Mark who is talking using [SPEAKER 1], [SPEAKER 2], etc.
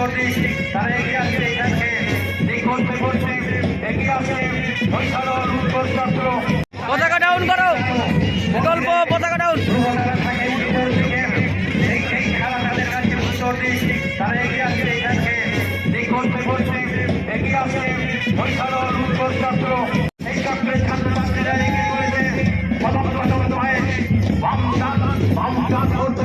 [SPEAKER 1] সঠিক তারা এগিয়ে
[SPEAKER 2] আসছে এখানকে করতে করতে এগিয়ে আসছে বৈশালন উৎকর্ষাত্র পতাকা ডাউন করো। বিকল্প পতাকা ডাউন তারা এগিয়ে আসছে এখানকে করতে করতে এগিয়ে আসছে বৈশালন উৎকর্ষাত্র এই চক্রের ছাত্রছাত্রীরা এগিয়ে করেছে বাম দান বাম দান করতে